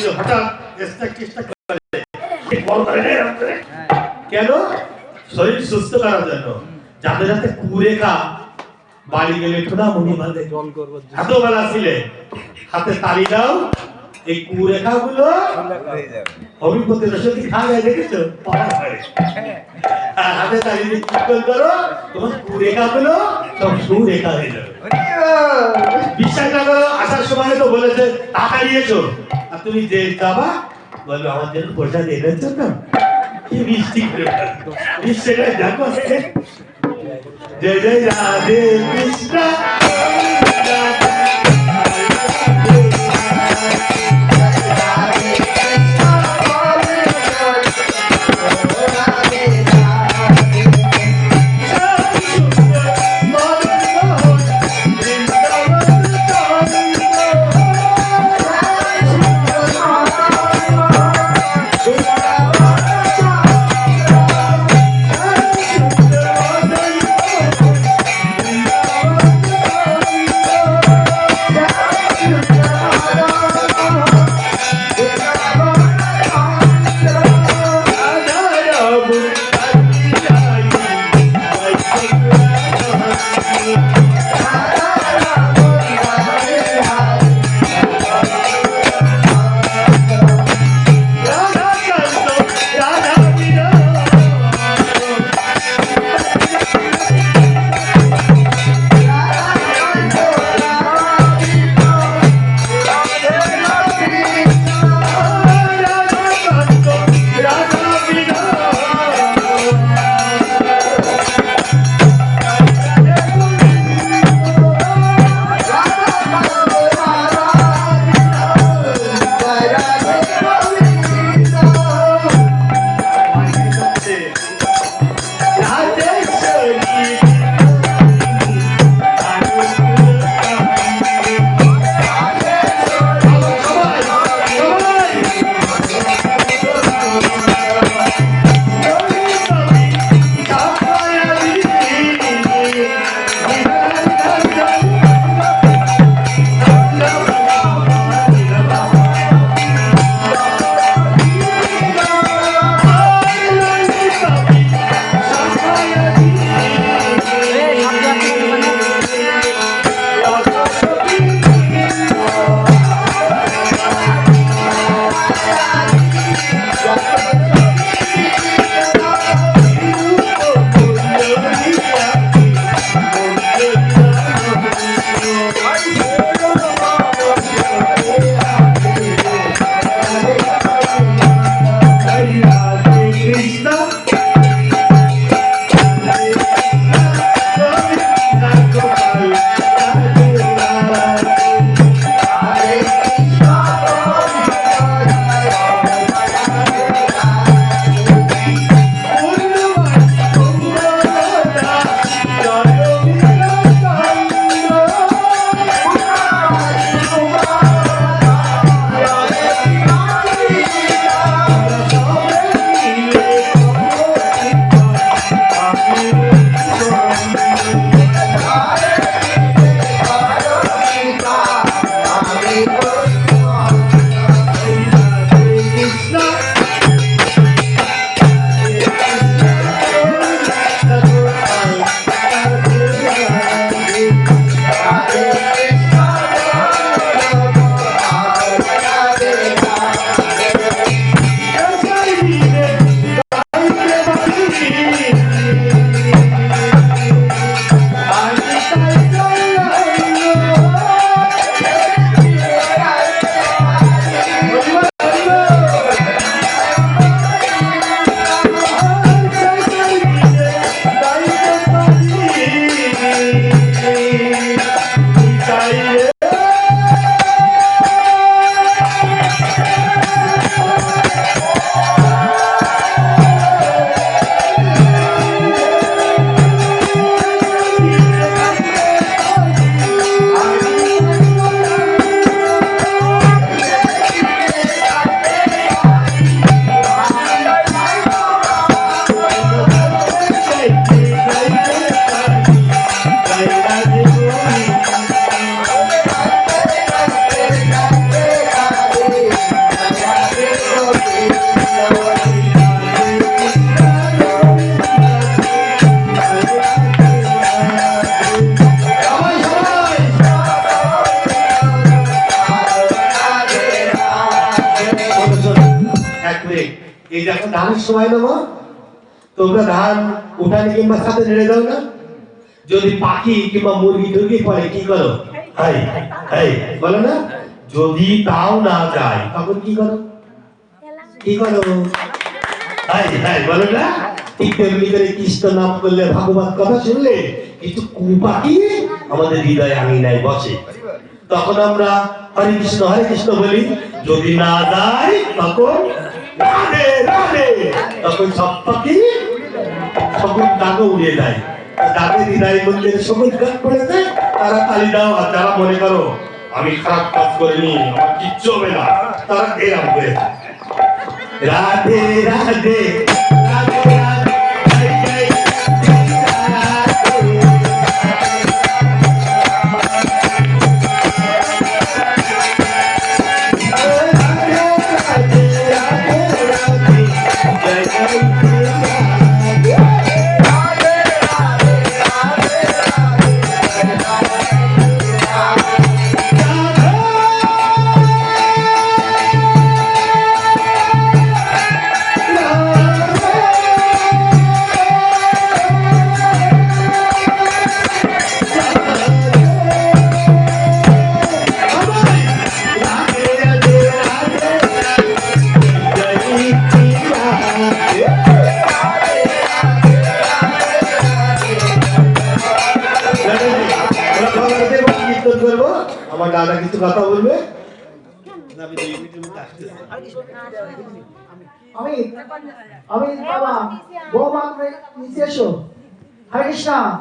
যদি হঠাৎ স্টাক টিস্টাক। কেন? শরীর সুস্থ করার জন্য। যাতে যাতে কুরেখা বাড়ি গেলে ঠোঁটা মুড়ি বাঁধে জল জন্য। হাতও বেলা ছিলে হাতে তালি দাও এই কুরেখা গুলো অভিপতি রসতি খা যায় দেখেছ? আর হাতে তালি দিয়ে কীর্তন করো তোমার কুরেখা গুলো সব সুরেখা হয়ে যাবে। বিশ্বাস না করো আসার সময় তো বলেছে টাকা নিয়েছো আর তুমি যে যাবা বলবে আমার জন্য পয়সা দিয়ে এনেছো তো? কি মিষ্টি। মিষ্টিটা দেখো যে রাধে কৃষ্ণ। এই এখন ধানের সময় না তোমরা ধান উঠানে কিংবা সাথে নেড়ে দাও না। যদি পাখি কিংবা মুরগি টুরগি পড়ে, কি করো? বলো না? যদি তাও না যায়, তখন কি করো? কি করো? বলো না? ঠিক তেমনি করে কৃষ্ণ নাম করলে ভাগবত কথা শুনলে কিছু কুপাখি আমাদের হৃদয়ে আঙিনায় বসে। তখন আমরা হরে কৃষ্ণ হরে কৃষ্ণ বলি, যদি না যায়, তখন রাধে রাধে। তখন সব পাখি সকল ডাকে উড়িয়ে দেয়। যাদের হৃদয় মন্দিরে সবুজ দাগ পড়েছে তারা তালি দাও আর যারা মনে করো আমি খারাপ কাজ করিনি, আমার কিচ্ছু হবে না, তারা এরাম করে রাধে রাধে রাধে রাধে। আমার দাদা কিছু কথা বলবে? আমি আমি বাবা বৌমা নিচে এসো। হরে কৃষ্ণ।